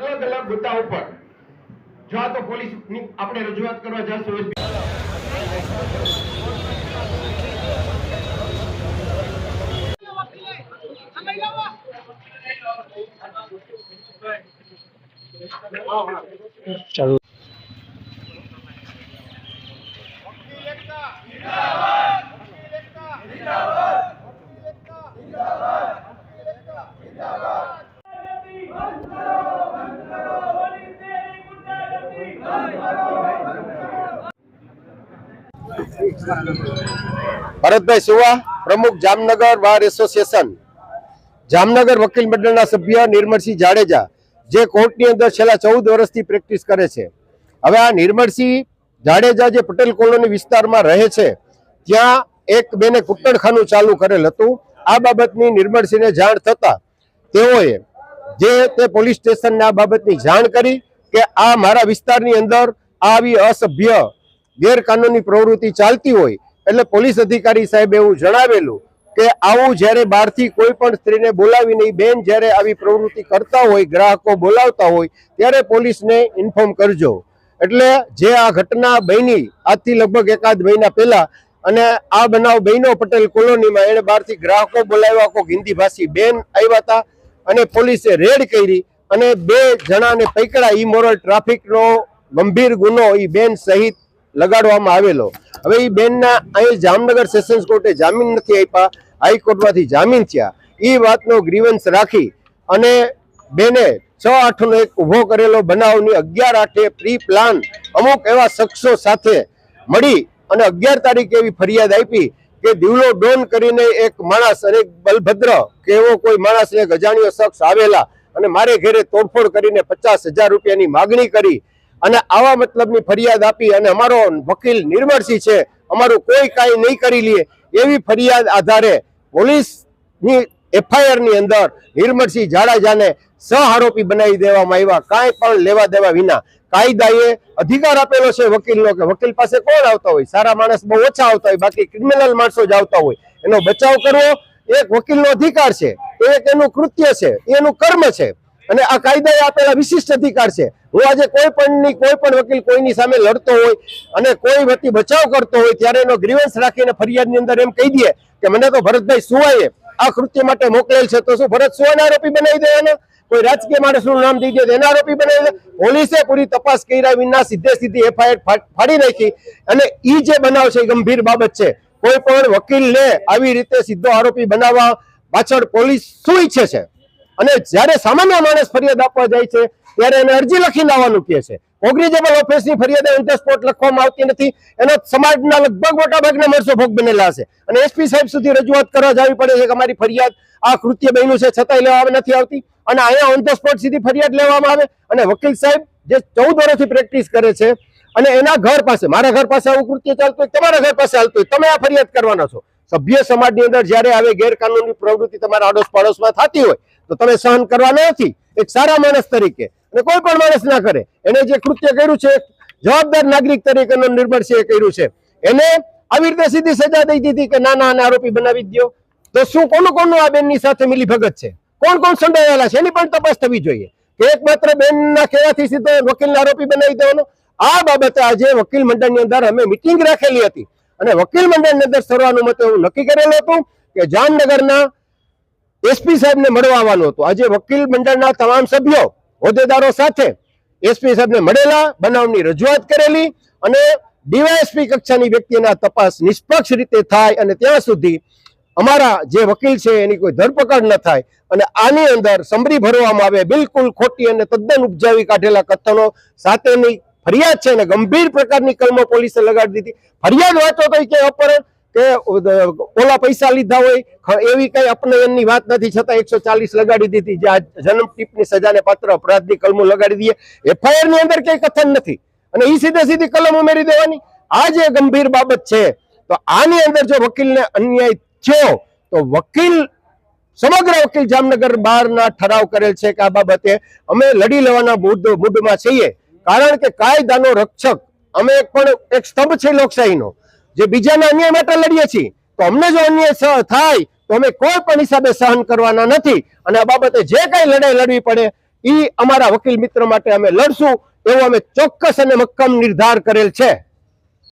અલગ અલગ મુદ્દા ઉપર. જો આ તો પોલીસની આપણે રજૂઆત કરવા જશું ભરતભાઈ સુવા, પ્રમુખ જામનગર બાર એસોસિએશન. જામનગર વકીલ મંડળના સભ્ય નિર્મળસિંહ જાડેજા, જે કોર્ટની અંદર છેલ્લા ચૌદ વર્ષથી પ્રેક્ટિસ કરે છે. હવે આ નિર્મળસિંહ જાડેજા જે પટેલ કોલોની વિસ્તારમાં રહે છે, ત્યાં એક બેને કુટ્ટણખાનું ચાલુ કરેલ હતું. આ બાબતની નિર્મળસિંહને જાણ થતા તેઓએ જે તે પોલીસ સ્ટેશનને આ બાબતની જાણ કરી કે આ મારા વિસ્તારની અંદર આવી અસભ્ય ગેરકાનૂની પ્રવૃત્તિ ચાલતી હોય, એટલે પોલીસ અધિકારી સાહેબ એવું જણાવેલું કે આવું જ્યારે બહારથી કોઈ પણ સ્ત્રીને બોલાવીને બેન જ્યારે આવી પ્રવૃત્તિ કરતા હોય, ગ્રાહકો બોલાવતા હોય, ત્યારે પોલીસને ઇન્ફોર્મ કરજો. એટલે જે આ ઘટના બની, આજથી લગભગ એકાદ મહિના પહેલા, અને આ બનાવ બહેનો પટેલ કોલોનીમાં એને બહારથી ગ્રાહકો બોલાવ્યા કોઈક હિન્દી ભાષી બેન આવ્યા હતા, અને પોલીસે રેડ કરી, અને બે જણાને પકડા ઇમોરલ ટ્રાફિકનો ગંભીર ગુનો એ બેન સહિત લગાડવામાં આવેલો. હવે એ બેનના અહીં જામનગર સેશન્સ કોર્ટે જામીન નથી આપ્યા, હાઈકોર્ટમાંથી જામીન થયા. એ વાતનો ગ્રીવન્સ રાખી અને બેને છ આઠનો એક ઊભો કરેલો બનાવની અગિયાર આઠે પ્રી પ્લાન અમુક એવા શખ્સો સાથે મળી અને અગિયાર તારીખે એવી ફરિયાદ આપી કે દિવલો ડોન કરીને એક માણસ અને બલભદ્ર કે એવો કોઈ માણસ એક અજાણ્યો શખ્સ આવેલા અને મારે ઘરે તોડફોડ કરીને પચાસ હજાર રૂપિયાની માગણી કરી અને આવા મતલબની ફરિયાદ આપી અને અમારો વકીલ નિર્મળસિંહ છે, અમારું કોઈ કાંઈ નહીં કરી લે એવી ફરિયાદ આધારે પોલીસની એફઆઈઆરની અંદર નિર્મળસિંહ જાડેજાને સહ આરોપી બનાવી દેવામાં આવ્યા. કાંઈ પણ લેવા દેવા વિના કાયદાએ અધિકાર આપેલો છે વકીલનો કે વકીલ પાસે કોણ આવતા હોય? સારા માણસ બહુ ઓછા આવતા હોય, બાકી ક્રિમિનલ માણસો જ આવતા હોય. એનો બચાવ કરવો એક વકીલનો અધિકાર છે, એક એનું કૃત્ય છે, એનું કર્મ છે. અને આ કાયદાએ આપેલા વિશિષ્ટ અધિકાર છે. હું આજે કોઈ પણની કોઈ પણ વકીલ કોઈની સામે લડતો હોય અને કોઈ વતી બચાવ કરતો હોય ત્યારે એનો ગ્રીવન્સ રાખીને ફરિયાદની અંદર એમ કહી દે કે મને તો ભરતભાઈ સુવાએ આ કૃત્ય માટે મોકલેલ છે. તો શું ભરત સુવાના આરોપી બનાવી દે એને? કોઈ રાજકીય માણસનું નામ દઈ દે એના આરોપી બનાવી દે? પોલીસે પૂરી તપાસ કર્યા વિના સીધે સીધી એફઆઈઆર ફાડી નાખી અને ઈ જે બનાવ છે ગંભીર બાબત છે. કોઈ પણ વકીલને આવી રીતે સીધો આરોપી બનાવવા પાછળ પોલીસ શું ઈચ્છે છે. અને જ્યારે સામાન્ય માણસ ફરિયાદ આપવા જાય છે, ત્યારે એને અરજી લખીને આવવાનું કહે છે. કોગ્નિઝેબલ ઓફેન્સની ફરિયાદ ઓન ધ સ્પોટ લખવામાં આવતી નથી. એનો સમાજના લગભગ મોટા ભાગના માણસો ભોગ બનેલા છે. અને એસપી સાહેબ સુધી રજૂઆત કરવા જવી પડે છે કે અમારી ફરિયાદ આ કૃત્ય બન્યું છે, છતાંય લેવામાં નથી આવતી. અને અહીંયા ઓન ધ સ્પોટ સીધી ફરિયાદ લેવામાં આવે. અને વકીલ સાહેબ જે ચૌદ વર્ષથી પ્રેક્ટિસ કરે છે, અને એના ઘર પાસે, મારા ઘર પાસે આવું કૃત્ય ચાલતું હોય, તમારા ઘર પાસે ચાલતું હોય, તમે આ ફરિયાદ કરવાના છો. સભ્ય સમાજની અંદર જ્યારે આવી ગેરકાનૂની પ્રવૃત્તિ તમારા આડોશ પાડોશમાં થતી હોય, તો તમે સહન કરવાના નથી. એક સારા માણસ તરીકે. અને કોઈ પણ માણસ ના કરે. એને જે કૃત્ય કર્યું છે, જવાબદાર નાગરિક તરીકેનો નિર્ભરસિંહે કર્યું છે. એને આવી રીતે સીધી સજા દઈ દીધી કે નાના અને આરોપી બનાવી દો. તો શું કોનું કોનું આ બેનની સાથે મિલી ભગત છે? કોણ કોણ સંડોવાયેલા છે? એની પણ તપાસ થવી જોઈએ. કે એક માત્ર બેનના કહેવાથી સીધો વકીલના આરોપી બનાવી દેવાનો. આ બાબતે આજે વકીલ મંડળની અંદર અમે મિટિંગ રાખેલી હતી. અને વકીલ મંડળની અંદર સર્વાનુમતે એવું નક્કી કરેલું હતું કે જામનગરના એસપી સાહેબને મળવા હતું. આજે વકીલ મંડળના તમામ સભ્યો, હોદ્દેદારો સાથે એસપી સાહેબને મળેલા, બનાવની રજૂઆત કરેલી અને ડીવાયએસપી કક્ષાની વ્યક્તિના તપાસ નિષ્પક્ષ રીતે થાય અને ત્યાં સુધી અમારા જે વકીલ છે એની કોઈ ધરપકડ ન થાય અને આની અંદર સમરી ભરવામાં આવે, બિલકુલ ખોટી અને તદ્દન ઉપજાવી કાઢેલા કથનો સાથેની ફરિયાદ છે અને ગંભીર પ્રકારની કલમો પોલીસે લગાડી દીધી. ફરિયાદ વાંચો તો કે અપહરણ, કે ઓલા પૈસા લીધા હોય એવી કઈ અપનયનની વાત નથી, છતાં એકસો ચાલીસ લગાડી દીધી જે આ જન્મ ટીપની સજાને પાત્ર અપરાધની કલમો લગાડી દઈએ. એફઆઈઆરની અંદર કઈ કથન નથી. અને એ સીધે સીધી કલમ ઉમેરી દેવાની. આ જે ગંભીર બાબત છે, તો આની અંદર જો વકીલને અન્યાય થયો, તો વકીલ, સમગ્ર વકીલ જામનગર બહારના ઠરાવ કરેલ છે કે આ બાબતે અમે લડી લેવાના મૂડ, મૂડમાં છીએ. કારણ કે કાયદાનો રક્ષક, અમે પણ, એક સ્તંભ છે લોકશાહીનો, જે બીજાના અન્યાય માટે લડીએ છીએ, તો અમને જો અન્યાય થાય, તો અમે કોઈ પણ હિસાબે સહન કરવાના નથી. અને આ બાબતે જે કઈ લડાઈ લડવી પડે એ અમારા વકીલ મિત્ર માટે અમે લડશું, એવો અમે ચોક્કસ અને મક્કમ નિર્ધાર કરેલ છે.